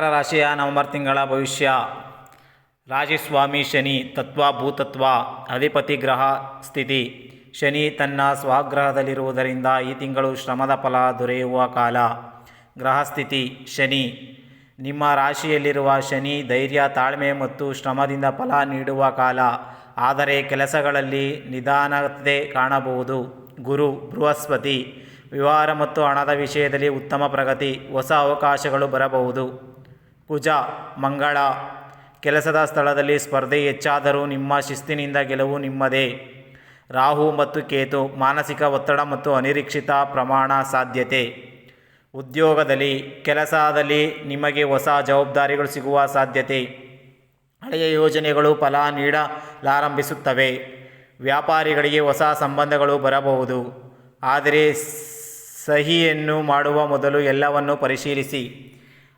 ರಾಶಿಯ ನವಂಬರ್ ತಿಂಗಳ ಭವಿಷ್ಯ. ರಾಜಿಸ್ವಾಮಿ ಶನಿ ತತ್ವ ಭೂತತ್ವ ಅಧಿಪತಿ ಗ್ರಹ ಸ್ಥಿತಿ. ಶನಿ ತನ್ನ ಸ್ವಗ್ರಹದಲ್ಲಿರುವುದರಿಂದ ಈ ತಿಂಗಳು ಶ್ರಮದ ಫಲ ದೊರೆಯುವ ಕಾಲ. ಗ್ರಹ ಸ್ಥಿತಿ ಶನಿ. ನಿಮ್ಮ ರಾಶಿಯಲ್ಲಿರುವ ಶನಿ ಧೈರ್ಯ, ತಾಳ್ಮೆ ಮತ್ತು ಶ್ರಮದಿಂದ ಫಲ ನೀಡುವ ಕಾಲ. ಆದರೆ ಕೆಲಸಗಳಲ್ಲಿ ನಿಧಾನತೆ ಕಾಣಬಹುದು. ಗುರು, ಬೃಹಸ್ಪತಿ. ವ್ಯವಹಾರ ಮತ್ತು ಹಣದ ವಿಷಯದಲ್ಲಿ ಉತ್ತಮ ಪ್ರಗತಿ, ಹೊಸ ಅವಕಾಶಗಳು ಬರಬಹುದು. ಕುಜ ಮಂಗಳ, ಕೆಲಸದ ಸ್ಥಳದಲ್ಲಿ ಸ್ಪರ್ಧೆ ಹೆಚ್ಚಾದರೂ ನಿಮ್ಮ ಶಿಸ್ತಿನಿಂದ ಗೆಲುವು ನಿಮ್ಮದೇ. ರಾಹು ಮತ್ತು ಕೇತು, ಮಾನಸಿಕ ಒತ್ತಡ ಮತ್ತು ಅನಿರೀಕ್ಷಿತ ಪ್ರಮಾಣ ಸಾಧ್ಯತೆ. ಉದ್ಯೋಗದಲ್ಲಿ, ಕೆಲಸದಲ್ಲಿ ನಿಮಗೆ ಹೊಸ ಜವಾಬ್ದಾರಿಗಳು ಸಿಗುವ ಸಾಧ್ಯತೆ. ಹಳೆಯ ಯೋಜನೆಗಳು ಫಲ ನೀಡಲಾರಂಭಿಸುತ್ತವೆ. ವ್ಯಾಪಾರಿಗಳಿಗೆ ಹೊಸ ಸಂಬಂಧಗಳು ಬರಬಹುದು. ಆದರೆ, ಸಹಿಯನ್ನು ಮಾಡುವ ಮೊದಲು ಎಲ್ಲವನ್ನು ಪರಿಶೀಲಿಸಿ.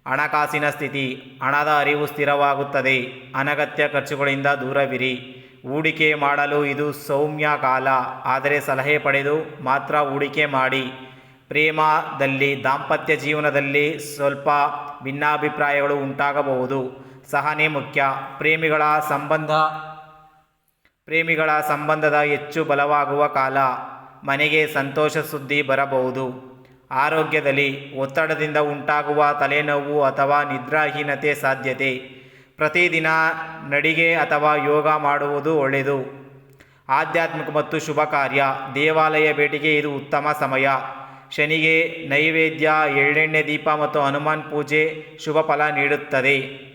ಹಣಕಾಸಿನ ಸ್ಥಿತಿ, ಹಣದ ಅರಿವು ಸ್ಥಿರವಾಗುತ್ತದೆ. ಅನಗತ್ಯ ಖರ್ಚುಗಳಿಂದ ದೂರವಿರಿ. ಹೂಡಿಕೆ ಮಾಡಲು ಇದು ಸೌಮ್ಯ ಕಾಲ. ಆದರೆ ಸಲಹೆ ಪಡೆದು ಮಾತ್ರ ಹೂಡಿಕೆ ಮಾಡಿ. ಪ್ರೇಮದಲ್ಲಿ, ದಾಂಪತ್ಯ ಜೀವನದಲ್ಲಿ ಸ್ವಲ್ಪ ಭಿನ್ನಾಭಿಪ್ರಾಯಗಳು ಉಂಟಾಗಬಹುದು. ಸಹನೆ ಮುಖ್ಯ. ಪ್ರೇಮಿಗಳ ಸಂಬಂಧ, ಪ್ರೇಮಿಗಳ ಸಂಬಂಧದ ಹೆಚ್ಚು ಬಲವಾಗುವ ಕಾಲ. ಮನೆಗೆ ಸಂತೋಷ ಸುದ್ದಿ ಬರಬಹುದು. ಆರೋಗ್ಯದಲ್ಲಿ ಒತ್ತಡದಿಂದ ಉಂಟಾಗುವ ತಲೆನೋವು ಅಥವಾ ನಿದ್ರಾಹೀನತೆ ಸಾಧ್ಯತೆ. ಪ್ರತಿದಿನ ನಡಿಗೆ ಅಥವಾ ಯೋಗ ಮಾಡುವುದು ಒಳ್ಳೆಯದು. ಆಧ್ಯಾತ್ಮಿಕ ಮತ್ತು ಶುಭ ಕಾರ್ಯ. ದೇವಾಲಯ ಭೇಟಿಗೆ ಇದು ಉತ್ತಮ ಸಮಯ. ಶನಿಗೆ ನೈವೇದ್ಯ, ಎಳ್ಳೆಣ್ಣೆ ದೀಪ ಮತ್ತು ಹನುಮಾನ್ ಪೂಜೆ ಶುಭ ಫಲ ನೀಡುತ್ತದೆ.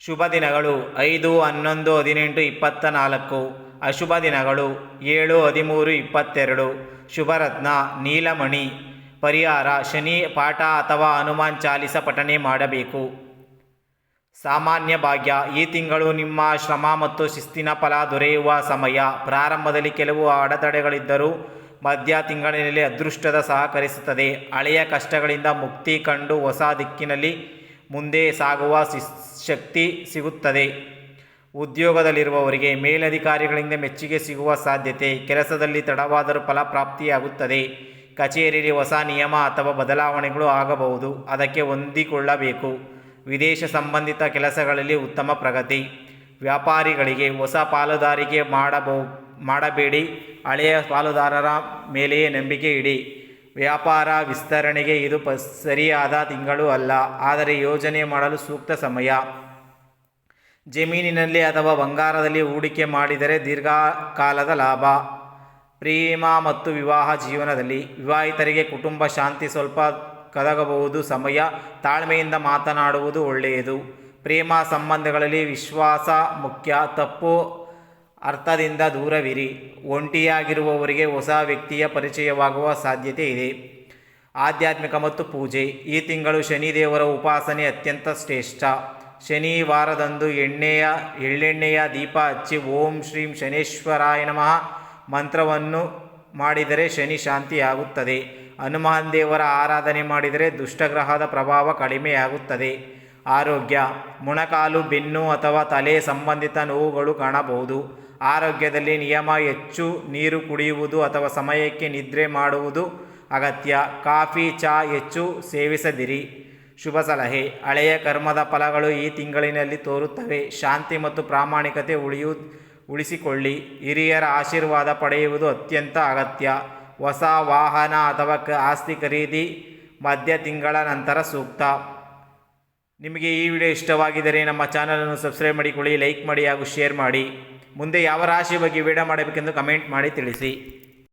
ಶುಭ ದಿನಗಳು ಐದು, ಹನ್ನೊಂದು, ಹದಿನೆಂಟು, ಇಪ್ಪತ್ತ ನಾಲ್ಕು. ಅಶುಭ ದಿನಗಳು ಏಳು, ಹದಿಮೂರು, ಇಪ್ಪತ್ತೆರಡು. ಶುಭರತ್ನ, ನೀಲಮಣಿ. ಪರಿಹಾರ, ಶನಿ ಪಾಠ ಅಥವಾ ಹನುಮಾನ್ ಚಾಲಿಸ ಪಠನೆ ಮಾಡಬೇಕು. ಸಾಮಾನ್ಯ ಭಾಗ್ಯ, ಈ ತಿಂಗಳು ನಿಮ್ಮ ಶ್ರಮ ಮತ್ತು ಶಿಸ್ತಿನ ಫಲ ದೊರೆಯುವ ಸಮಯ. ಪ್ರಾರಂಭದಲ್ಲಿ ಕೆಲವು ಅಡೆತಡೆಗಳಿದ್ದರೂ ಮಧ್ಯ ತಿಂಗಳಿನಲ್ಲಿ ಅದೃಷ್ಟದ ಸಹಕರಿಸುತ್ತದೆ. ಹಳೆಯ ಕಷ್ಟಗಳಿಂದ ಮುಕ್ತಿ ಕಂಡು ಹೊಸ ದಿಕ್ಕಿನಲ್ಲಿ ಮುಂದೆ ಸಾಗುವ ಶಕ್ತಿ ಸಿಗುತ್ತದೆ. ಉದ್ಯೋಗದಲ್ಲಿರುವವರಿಗೆ ಮೇಲಧಿಕಾರಿಗಳಿಂದ ಮೆಚ್ಚುಗೆ ಸಿಗುವ ಸಾಧ್ಯತೆ. ಕೆಲಸದಲ್ಲಿ ತಡವಾದರೂ ಫಲಪ್ರಾಪ್ತಿಯಾಗುತ್ತದೆ. ಕಚೇರಿಯಲ್ಲಿ ಹೊಸ ನಿಯಮ ಅಥವಾ ಬದಲಾವಣೆಗಳು ಆಗಬಹುದು. ಅದಕ್ಕೆ ಹೊಂದಿಕೊಳ್ಳಬೇಕು. ವಿದೇಶ ಸಂಬಂಧಿತ ಕೆಲಸಗಳಲ್ಲಿ ಉತ್ತಮ ಪ್ರಗತಿ. ವ್ಯಾಪಾರಿಗಳಿಗೆ ಹೊಸ ಪಾಲುದಾರಿಕೆ ಮಾಡಬಹು ಮಾಡಬೇಡಿ. ಹಳೆಯ ಪಾಲುದಾರರ ಮೇಲೆಯೇ ನಂಬಿಕೆ ಇಡಿ. ವ್ಯಾಪಾರ ವಿಸ್ತರಣೆಗೆ ಇದು ಪ, ಸರಿಯಾದ ತಿಂಗಳು ಅಲ್ಲ. ಆದರೆ ಯೋಜನೆ ಮಾಡಲು ಸೂಕ್ತ ಸಮಯ. ಜಮೀನಿನಲ್ಲಿ ಅಥವಾ ಬಂಗಾರದಲ್ಲಿ ಹೂಡಿಕೆ ಮಾಡಿದರೆ ದೀರ್ಘಕಾಲದ ಲಾಭ. ಪ್ರೇಮ ಮತ್ತು ವಿವಾಹ ಜೀವನದಲ್ಲಿ ವಿವಾಹಿತರಿಗೆ ಕುಟುಂಬ ಶಾಂತಿ ಸ್ವಲ್ಪ ಕದಗಬಹುದು, ಸಮಯ ತಾಳ್ಮೆಯಿಂದ ಮಾತನಾಡುವುದು ಒಳ್ಳೆಯದು. ಪ್ರೇಮ ಸಂಬಂಧಗಳಲ್ಲಿ ವಿಶ್ವಾಸ ಮುಖ್ಯ, ತಪ್ಪು ಅರ್ಥದಿಂದ ದೂರವಿರಿ. ಒಂಟಿಯಾಗಿರುವವರಿಗೆ ಹೊಸ ವ್ಯಕ್ತಿಯ ಪರಿಚಯವಾಗುವ ಸಾಧ್ಯತೆ ಇದೆ. ಆಧ್ಯಾತ್ಮಿಕ ಮತ್ತು ಪೂಜೆ. ಈ ತಿಂಗಳು ಶನಿದೇವರ ಉಪಾಸನೆ ಅತ್ಯಂತ ಶ್ರೇಷ್ಠ. ಶನಿವಾರದಂದು ಎಣ್ಣೆಯ, ಎಳ್ಳೆಣ್ಣೆಯ ದೀಪ ಹಚ್ಚಿ ಓಂ ಶ್ರೀಂ ಶನೇಶ್ವರಾಯ ನಮಃ. ಮಂತ್ರವನ್ನು ಮಾಡಿದರೆ ಶನಿ ಶಾಂತಿಯಾಗುತ್ತದೆ. ಹನುಮಾನ್ ದೇವರ ಆರಾಧನೆ ಮಾಡಿದರೆ ದುಷ್ಟಗ್ರಹದ ಪ್ರಭಾವ ಕಡಿಮೆಯಾಗುತ್ತದೆ. ಆರೋಗ್ಯ, ಮೊಣಕಾಲು, ಬೆನ್ನು ಅಥವಾ ತಲೆ ಸಂಬಂಧಿತ ನೋವುಗಳು ಕಾಣಬಹುದು. ಆರೋಗ್ಯದಲ್ಲಿ ನಿಯಮ ಹೆಚ್ಚು ನೀರು ಕುಡಿಯುವುದು ಅಥವಾ ಸಮಯಕ್ಕೆ ನಿದ್ರೆ ಮಾಡುವುದು ಅಗತ್ಯ. ಕಾಫಿ ಚಹಾ ಹೆಚ್ಚು ಸೇವಿಸದಿರಿ. ಶುಭ ಸಲಹೆ. ಹಳೆಯ ಕರ್ಮದ ಫಲಗಳು ಈ ತಿಂಗಳಿನಲ್ಲಿ ತೋರುತ್ತವೆ. ಶಾಂತಿ ಮತ್ತು ಪ್ರಾಮಾಣಿಕತೆ ಉಳಿಯು ಉಳಿಸಿಕೊಳ್ಳಿ. ಹಿರಿಯರ ಆಶೀರ್ವಾದ ಪಡೆಯುವುದು ಅತ್ಯಂತ ಅಗತ್ಯ. ಹೊಸ ವಾಹನ ಅಥವಾ ಆಸ್ತಿ ಖರೀದಿ ಮಧ್ಯ ತಿಂಗಳ ನಂತರ ಸೂಕ್ತ. ನಿಮಗೆ ಈ ವಿಡಿಯೋ ಇಷ್ಟವಾಗಿದ್ದರೆ ನಮ್ಮ ಚಾನಲನ್ನು ಸಬ್ಸ್ಕ್ರೈಬ್ ಮಾಡಿಕೊಳ್ಳಿ, ಲೈಕ್ ಮಾಡಿ ಹಾಗೂ ಶೇರ್ ಮಾಡಿ. ಮುಂದೆ ಯಾವ ರಾಶಿ ಬಗ್ಗೆ ವಿಡಿಯೋ ಮಾಡಬೇಕೆಂದು ಕಮೆಂಟ್ ಮಾಡಿ ತಿಳಿಸಿ.